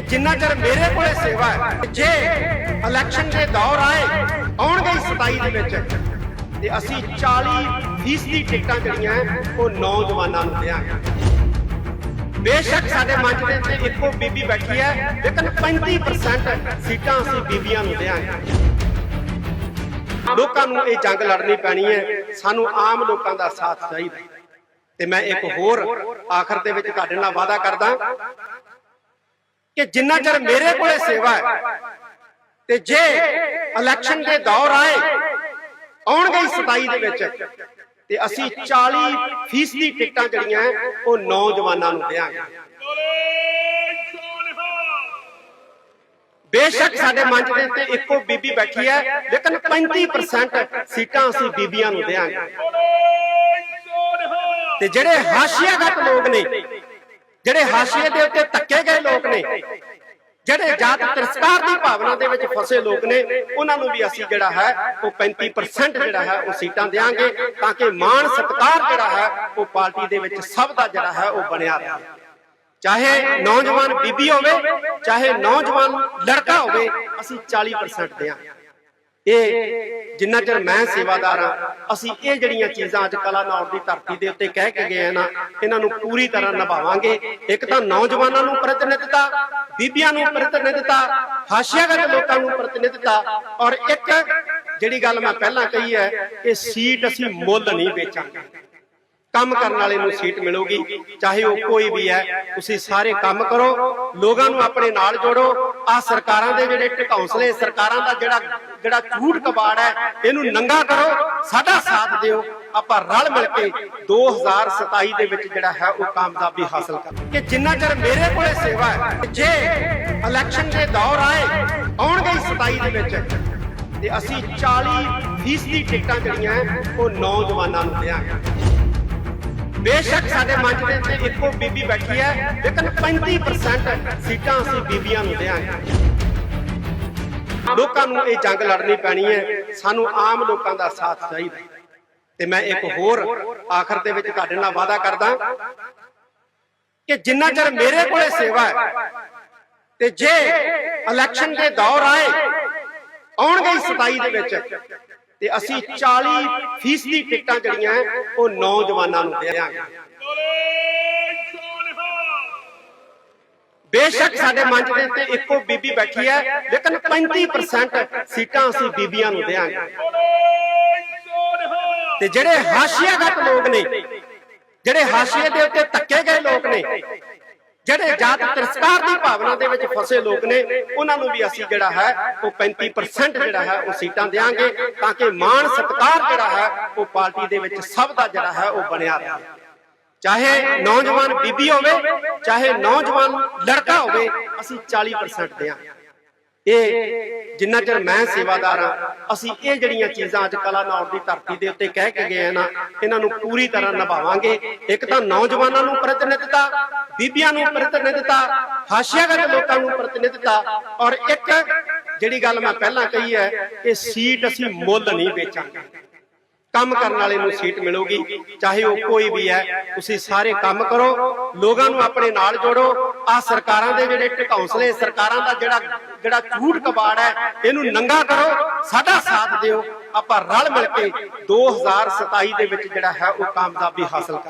ਕਿ ਜਿੰਨਾ ਚਿਰ ਮੇਰੇ ਕੋਲੇ ਸੇਵਾ ਹੈ, ਜੇ ਇਲੈਕਸ਼ਨ ਦੇ ਦੌਰ ਆਏ, ਆਉਣਗੇ 27 ਦੇ ਵਿੱਚ। ਤੇ ਅਸੀਂ 40 ਫੀਸਦੀ ਟਿਕਟਾਂ ਜਿਹੜੀਆਂ ਉਹ ਨੌਜਵਾਨਾਂ ਨੂੰ ਦੇਵਾਂਗੇ ਬੇਸ਼ੱਕ ਸਾਡੇ ਮੰਚ ਦੇ ਉੱਤੇ ਇੱਕੋ ਬੀਬੀ ਬੈਠੀ ਹੈ, ਲੇਕਿਨ 35% ਸੀਟਾਂ ਅਸੀਂ ਬੀਬੀਆਂ ਨੂੰ ਦੇਵਾਂਗੇ ਲੋਕਾਂ ਨੂੰ ਇਹ ਜੰਗ ਲੜਨੀ ਪੈਣੀ ਹੈ, ਸਾਨੂੰ ਆਮ ਲੋਕਾਂ ਦਾ ਸਾਥ ਚਾਹੀਦਾ। ਤੇ ਮੈਂ ਇੱਕ ਹੋਰ ਆਖਰ ਦੇ ਵਿੱਚ ਤੁਹਾਡੇ ਨਾਲ ਵਾਅਦਾ ਕਰਦਾ ਕਿ ਜਿੰਨਾ ਚਿਰ ਮੇਰੇ ਕੋਲੇ ਸੇਵਾ ਹੈ ਤੇ ਜੇ ਇਲੈਕਸ਼ਨ ਦੇ ਦੌਰ ਆਏ ਆਉਣਗੇ ਹੀ 27 ਦੇ ਵਿੱਚ ਤੇ ਅਸੀਂ 40 ਫੀਸਦੀ ਟਿਕਟਾਂ ਜਿਹੜੀਆਂ ਉਹ ਨੌਜਵਾਨਾਂ ਨੂੰ ਦੇਵਾਂਗੇ ਬੇਸ਼ੱਕ ਸਾਡੇ ਮੰਚ ਦੇ ਉੱਤੇ ਇੱਕੋ ਬੀਬੀ ਬੈਠੀ ਹੈ ਲੇਕਿਨ 35% ਸੀਟਾਂ ਅਸੀਂ ਬੀਬੀਆਂ ਨੂੰ ਦੇਵਾਂਗੇ ਤੇ ਜਿਹੜੇ ਹਾਸ਼ੀਆਗਤ ਲੋਕ ਨੇ ਜਿਹੜੇ ਹਾਸ਼ੀਏ ਦੇ ਉੱਤੇ ਧੱਕੇ ਗਏ ਨੇ। ਜਿਹੜੇ ਜਾਤ ਤਿਰਸਕਾਰ ਦੀ ਭਾਵਨਾ ਦੇ ਵਿੱਚ ਫਸੇ ਲੋਕ ਨੇ, ਉਹਨਾਂ ਨੂੰ ਵੀ ਅਸੀਂ ਜਿਹੜਾ ਹੈ, ਉਹ 35% ਜਿਹੜਾ ਹੈ, ਉਹ ਸੀਟਾਂ ਦੇਵਾਂਗੇ ਤਾਂ ਕਿ ਮਾਣ ਸਤਿਕਾਰ ਜਿਹੜਾ ਹੈ, ਉਹ ਪਾਰਟੀ ਦੇ ਵਿੱਚ ਸਭ ਦਾ ਜਿਹੜਾ ਹੈ, ਉਹ ਬਣਿਆ ਰਹੇ। ਚਾਹੇ ਨੌਜਵਾਨ ਬੀਬੀ ਹੋਵੇ, ਚਾਹੇ ਨੌਜਵਾਨ ਲੜਕਾ ਹੋਵੇ, ਅਸੀਂ 40% ਦਿਆਂਗੇ। ਇਹ ਜਿੰਨਾ ਚਿਰ ਮੈਂ ਸੇਵਾਦਾਰ ਹਾਂ, ਅਸੀਂ ਇਹ ਜਿਹੜੀਆਂ ਚੀਜ਼ਾਂ ਅੱਜ ਕਲਾਨੌਰ ਦੀ ਧਰਤੀ ਦੇ ਉੱਤੇ ਕਹਿ ਕੇ ਗਏ ਆ ਨਾ, ਇਹਨਾਂ ਨੂੰ ਪੂਰੀ ਤਰ੍ਹਾਂ ਨਿਭਾਵਾਂਗੇ। ਇੱਕ ਤਾਂ ਨੌਜਵਾਨਾਂ ਨੂੰ ਪ੍ਰਤੀਨਿਧਤਾ, ਬੀਬੀਆਂ ਨੂੰ ਪ੍ਰਤੀਨਿਧਤਾ, ਹਾਸ਼ੀਆਗਤ ਲੋਕਾਂ ਨੂੰ ਪ੍ਰਤੀਨਿਧਤਾ ਔਰ ਇੱਕ ਜਿਹੜੀ ਗੱਲ ਮੈਂ ਪਹਿਲਾਂ ਕਹੀ ਹੈ ਕਿ ਸੀਟ ਅਸੀਂ ਮੁੱਲ ਨਹੀਂ ਵੇਚਾਂਗੇ। ਕੰਮ ਕਰਨ ਵਾਲੇ ਨੂੰ ਸੀਟ ਮਿਲੂਗੀ, ਚਾਹੇ ਉਹ ਕੋਈ ਵੀ ਹੈ, ਤੁਸੀਂ ਸਾਰੇ ਕੰਮ ਕਰੋ, ਲੋਕਾਂ ਨੂੰ ਆਪਣੇ ਨਾਲ ਜੋੜੋ ਆ ਸਰਕਾਰਾਂ ਦੇ ਜਿਹੜੇ ਢਕੌਂਸਲੇ ਸਰਕਾਰਾਂ ਦਾ ਜਿਹੜਾ ਜਿਹੜਾ ਝੂਠ ਕਬਾੜ ਹੈ, ਇਹਨੂੰ ਨੰਗਾ ਕਰੋ, ਸਾਡਾ ਸਾਥ ਦਿਓ। ਆਪਾਂ ਰਲ ਮਿਲ ਕੇ 2027 ਦੇ ਵਿੱਚ ਜਿਹੜਾ ਹੈ, ਉਹ ਕਾਮਯਾਬੀ ਹਾਸਲ ਕਰਾਂਗੇ ਕਿ ਜਿੰਨਾ ਚਿਰ ਮੇਰੇ ਕੋਲੇ ਸੇਵਾ ਹੈ ਜੇ ਇਲੈਕਸ਼ਨ ਦੇ ਦੌਰ ਆਏ, ਆਉਣਗੇ 27 ਦੇ ਵਿੱਚ। ਤੇ ਅਸੀਂ 40 ਫੀਸਦੀ ਟਿਕਟਾਂ ਜਿਹੜੀਆਂ ਉਹ ਨੌਜਵਾਨਾਂ ਨੂੰ ਦੇਵਾਂਗੇ ਬੇਸ਼ੱਕ ਸਾਡੇ ਮੰਚ ਦੇ ਉੱਤੇ ਇੱਕੋ ਬੀਬੀ ਬੈਠੀ ਹੈ, ਲੇਕਿਨ 35% ਸੀਟਾਂ ਅਸੀਂ ਬੀਬੀਆਂ ਨੂੰ ਦੇਵਾਂਗੇ ਲੋਕਾਂ ਨੂੰ ਇਹ ਜੰਗ ਲੜਨੀ ਪੈਣੀ ਹੈ। ਸਾਨੂੰ ਆਮ ਲੋਕਾਂ ਦਾ ਸਾਥ ਚਾਹੀਦਾ। ਤੇ ਮੈਂ ਇੱਕ ਹੋਰ ਆਖਰ ਦੇ ਵਿੱਚ ਤੁਹਾਡੇ ਨਾਲ ਵਾਅਦਾ ਕਰਦਾ ਕਿ ਜਿੰਨਾ ਚਿਰ ਮੇਰੇ ਕੋਲੇ ਸੇਵਾ ਹੈ ਤੇ ਜੇ ਇਲੈਕਸ਼ਨ ਦੇ ਦੌਰ ਆਏ, ਆਉਣਗੇ ਹੀ 27 ਦੇ ਵਿੱਚ। ਤੇ ਅਸੀਂ 40 ਫੀਸਦੀ ਟਿਕਟਾਂ ਜਿਹੜੀਆਂ ਉਹ ਨੌਜਵਾਨਾਂ ਨੂੰ ਦੇਵਾਂਗੇ ਬੇਸ਼ੱਕ ਸਾਡੇ ਮੰਚ ਦੇ ਉੱਤੇ ਇੱਕੋ ਬੀਬੀ ਬੈਠੀ ਹੈ, ਲੇਕਿਨ 35% ਸੀਟਾਂ ਅਸੀਂ ਬੀਬੀਆਂ ਨੂੰ ਦੇਵਾਂਗੇ ਤੇ ਜਿਹੜੇ ਹਾਸ਼ੀਆਗਤ ਲੋਕ ਨੇ, ਜਿਹੜੇ ਹਾਸ਼ੀਏ ਦੇ ਉੱਤੇ ਧੱਕੇ ਗਏ ਲੋਕ ਨੇ, ਜਿਹੜੇ ਜਾਤ ਤਿਰਸਕਾਰ ਦੀ ਭਾਵਨਾ ਦੇ ਵਿੱਚ ਫਸੇ ਲੋਕ ਨੇ, ਉਹਨਾਂ ਨੂੰ ਵੀ ਅਸੀਂ ਜਿਹੜਾ ਹੈ, ਉਹ 35% ਜਿਹੜਾ ਹੈ, ਉਹ ਸੀਟਾਂ ਦੇਵਾਂਗੇ ਤਾਂ ਕਿ ਮਾਣ ਸਤਿਕਾਰ ਜਿਹੜਾ ਹੈ, ਉਹ ਪਾਰਟੀ ਦੇ ਵਿੱਚ ਸਭ ਦਾ ਜਿਹੜਾ ਹੈ, ਉਹ ਬਣਿਆ ਰਹੇ। ਚਾਹੇ ਨੌਜਵਾਨ ਬੀਬੀ ਹੋਵੇ, ਚਾਹੇ ਨੌਜਵਾਨ ਲੜਕਾ ਹੋਵੇ, ਅਸੀਂ 40% ਦਿਆਂਗੇ ਇਹ ਜਿੰਨਾ ਚਿਰ ਮੈਂ ਸੇਵਾਦਾਰ ਹਾਂ ਅਸੀਂ ਇਹ ਜਿਹੜੀਆਂ ਚੀਜ਼ਾਂ ਅੱਜ ਕਲਾਨੌਰ ਦੀ ਧਰਤੀ ਦੇ ਉੱਤੇ ਕਹਿ ਕੇ ਗਏ ਆ ਨਾ, ਇਹਨਾਂ ਨੂੰ ਪੂਰੀ ਤਰ੍ਹਾਂ ਨਿਭਾਵਾਂਗੇ। ਇੱਕ ਤਾਂ ਨੌਜਵਾਨਾਂ ਨੂੰ ਪ੍ਰਤੀਨਿਧਤਾ, ਬੀਬੀਆਂ ਨੂੰ ਪ੍ਰਤੀਨਿਧਤਾ, ਹਾਸ਼ੀਆਗਤ ਲੋਕਾਂ ਨੂੰ ਪ੍ਰਤੀਨਿਧਤਾ, ਔਰ ਇੱਕ ਜਿਹੜੀ ਗੱਲ ਮੈਂ ਪਹਿਲਾਂ ਕਹੀ ਹੈ ਕਿ ਸੀਟ ਅਸੀਂ ਮੁੱਲ ਨਹੀਂ ਵੇਚਾਂਗੇ। ਕੰਮ ਕਰਨ ਵਾਲੇ ਨੂੰ ਸੀਟ ਮਿਲੂਗੀ, ਚਾਹੇ ਉਹ ਕੋਈ ਵੀ ਹੈ, ਤੁਸੀਂ ਸਾਰੇ ਕੰਮ ਕਰੋ, ਲੋਕਾਂ ਨੂੰ ਆਪਣੇ ਨਾਲ ਜੋੜੋ। ਆ ਸਰਕਾਰਾਂ ਦੇ ਜਿਹੜੇ ਢਕੌਂਸਲੇ ਸਰਕਾਰਾਂ ਦਾ ਜਿਹੜਾ ਜਿਹੜਾ ਝੂਠ ਕਬਾੜ ਹੈ, ਇਹਨੂੰ ਨੰਗਾ ਕਰੋ, ਸਾਡਾ ਸਾਥ ਦਿਓ। ਆਪਾਂ ਰਲ ਮਿਲ ਕੇ 2027 ਦੇ ਵਿੱਚ ਜਿਹੜਾ ਹੈ, ਉਹ ਕਾਮਯਾਬੀ ਹਾਸਲ ਕਰਾਂਗੇ